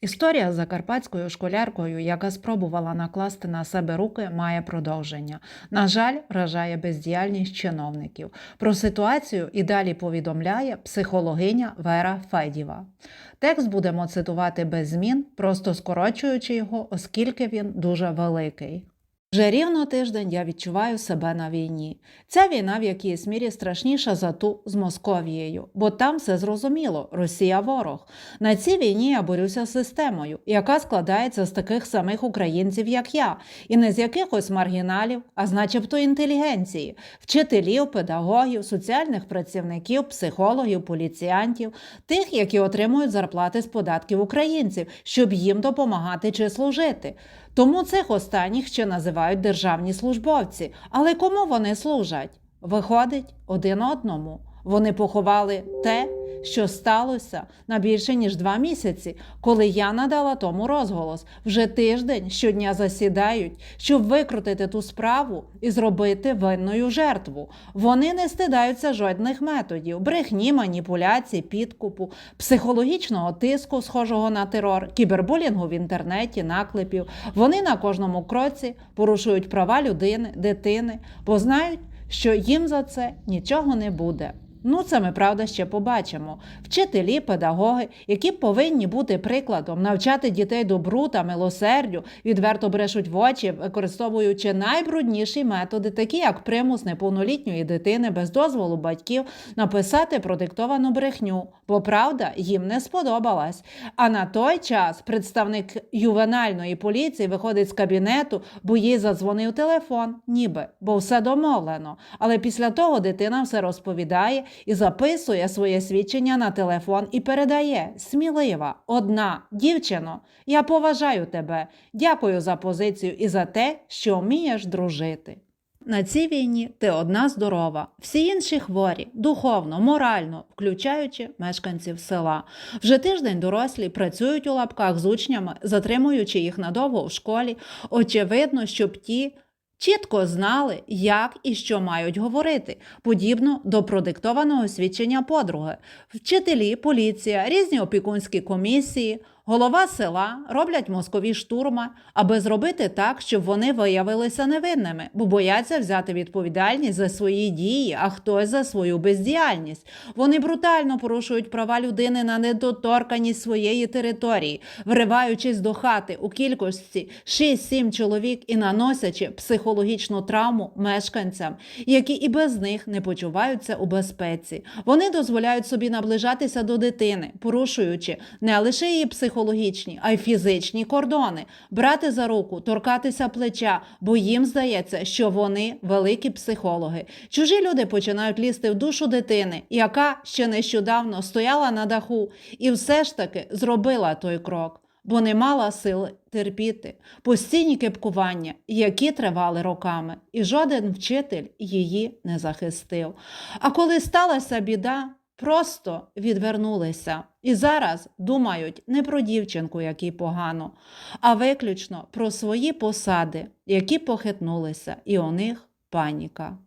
Історія з закарпатською школяркою, яка спробувала накласти на себе руки, має продовження. На жаль, вражає бездіяльність чиновників. Про ситуацію і далі повідомляє психологиня Вера Федєва. Текст будемо цитувати без змін, просто скорочуючи його, оскільки він дуже великий. Вже рівно тиждень я відчуваю себе на війні. Ця війна в якійсь мірі страшніша за ту з Московією, бо там все зрозуміло Росія ворог. На цій війні я борюся з системою, яка складається з таких самих українців, як я, і не з якихось маргіналів, а з начебто інтелігенції, вчителів, педагогів, соціальних працівників, психологів, поліціянтів, тих, які отримують зарплати з податків українців, щоб їм допомагати чи служити. Тому цих останніх ще називають державні службовці. Але кому вони служать? Виходить один одному. Вони поховали те, що сталося на більше ніж два місяці, коли я надала тому розголос. Вже тиждень щодня засідають, щоб викрутити ту справу і зробити винною жертву. Вони не стидаються жодних методів: брехні, маніпуляцій, підкупу, психологічного тиску, схожого на терор, кібербулінгу в інтернеті, наклепів. Вони на кожному кроці порушують права людини, дитини, бо знають, що їм за це нічого не буде. Ну, це ми правда ще побачимо. Вчителі, педагоги, які повинні бути прикладом, навчати дітей добру та милосердю, відверто брешуть в очі, використовуючи найбрудніші методи, такі як примус неповнолітньої дитини без дозволу батьків, написати продиктовану брехню, бо правда їм не сподобалась. А на той час представник ювенальної поліції виходить з кабінету, бо їй задзвонив телефон, ніби, бо все домовлено. Але після того дитина все розповідає і записує своє свідчення на телефон і передає смілива, одна дівчино, я поважаю тебе. Дякую за позицію і за те, що вмієш дружити. На цій війні ти одна здорова, всі інші хворі, духовно, морально, включаючи мешканців села. Вже тиждень дорослі працюють у лапках з учнями, затримуючи їх надовго в школі. Очевидно, щоб ті чітко знали, як і що мають говорити, подібно до продиктованого свідчення подруги. Вчителі, поліція, різні опікунські комісії. Голова села роблять мозкові штурми, аби зробити так, щоб вони виявилися невинними, бо бояться взяти відповідальність за свої дії, а хтось за свою бездіяльність. Вони брутально порушують права людини на недоторканість своєї території, вриваючись до хати у кількості 6-7 чоловік і наносячи психологічну травму мешканцям, які і без них не почуваються у безпеці. Вони дозволяють собі наближатися до дитини, порушуючи не лише її психологічні, а й фізичні кордони, брати за руку, торкатися плеча, бо їм здається, що вони великі психологи. Чужі люди починають лізти в душу дитини, яка ще нещодавно стояла на даху, і все ж таки зробила той крок. Бо не мала сил терпіти постійні кипкування, які тривали роками, і жоден вчитель її не захистив. А коли сталася біда, просто відвернулися і зараз думають не про дівчинку, якій погано, а виключно про свої посади, які похитнулися, і у них паніка.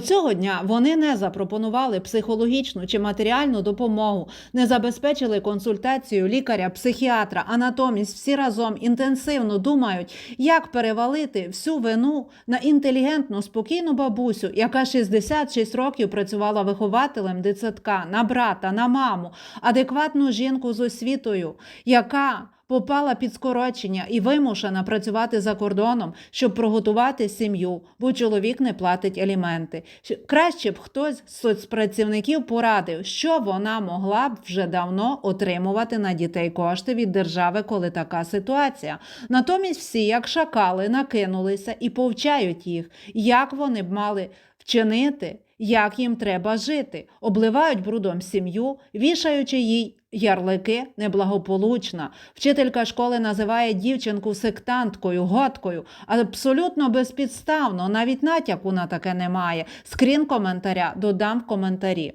Цього дня вони не запропонували психологічну чи матеріальну допомогу, не забезпечили консультацію лікаря-психіатра, а натомість всі разом інтенсивно думають, як перевалити всю вину на інтелігентну, спокійну бабусю, яка 66 років працювала вихователем дитсадка, на брата, на маму, адекватну жінку з освітою, яка попала під скорочення і вимушена працювати за кордоном, щоб прогодувати сім'ю, бо чоловік не платить аліменти. Краще б хтось з соцпрацівників порадив, що вона могла б вже давно отримувати на дітей кошти від держави, коли така ситуація. Натомість всі, як шакали, накинулися і повчають їх, як вони б мали вчинити. Як їм треба жити, обливають брудом сім'ю, вішаючи їй ярлики неблагополучна. Вчителька школи називає дівчинку сектанткою, готкою, абсолютно безпідставно, навіть натяку на таке немає. Скрін коментаря додам в коментарі.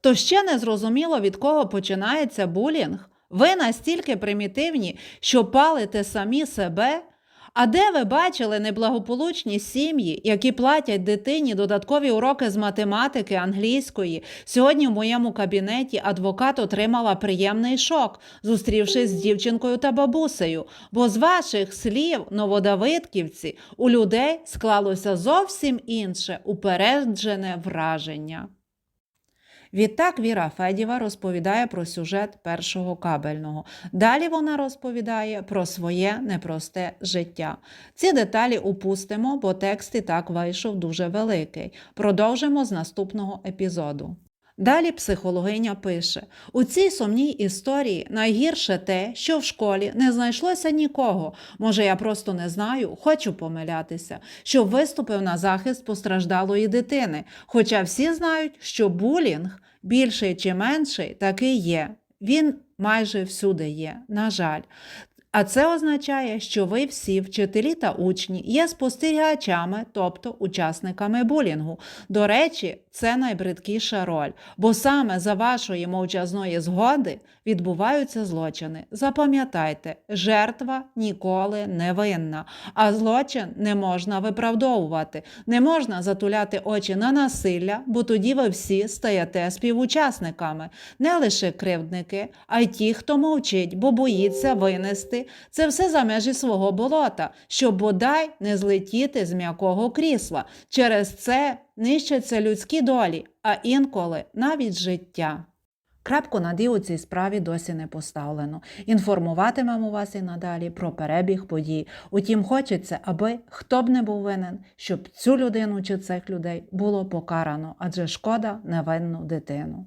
То ще не зрозуміло, від кого починається булінг. Ви настільки примітивні, що палите самі себе, А де ви бачили неблагополучні сім'ї, які платять дитині додаткові уроки з математики, англійської? Сьогодні в моєму кабінеті адвокат отримала приємний шок, зустрівшись з дівчинкою та бабусею. Бо з ваших слів, новодавидківці, у людей склалося зовсім інше упереджене враження. Відтак Віра Федєва розповідає про сюжет першого кабельного. Далі вона розповідає про своє непросте життя. Ці деталі упустимо, бо текст і так вийшов дуже великий. Продовжимо з наступного епізоду. Далі психологиня пише: у цій сумній історії найгірше те, що в школі не знайшлося нікого. Може, я просто не знаю, хочу помилятися, що виступив на захист постраждалої дитини. Хоча всі знають, що булінг більший чи менший таки є. Він майже всюди є, на жаль. А це означає, що ви всі, вчителі та учні, є спостерігачами, тобто учасниками булінгу. До речі, це найбридкіша роль, бо саме за вашої мовчазної згоди відбуваються злочини. Запам'ятайте, жертва ніколи не винна, а злочин не можна виправдовувати, не можна затуляти очі на насилля, бо тоді ви всі стаєте співучасниками, не лише кривдники, а й ті, хто мовчить, бо боїться винести це все за межі свого болота, щоб бодай не злетіти з м'якого крісла. Через це нищаться людські долі, а інколи навіть життя. Крапку над «і» у цій справі досі не поставлено. Інформуватимемо вас і надалі про перебіг подій. Утім, хочеться, аби хто б не був винен, щоб цю людину чи цих людей було покарано, адже шкода невинну дитину.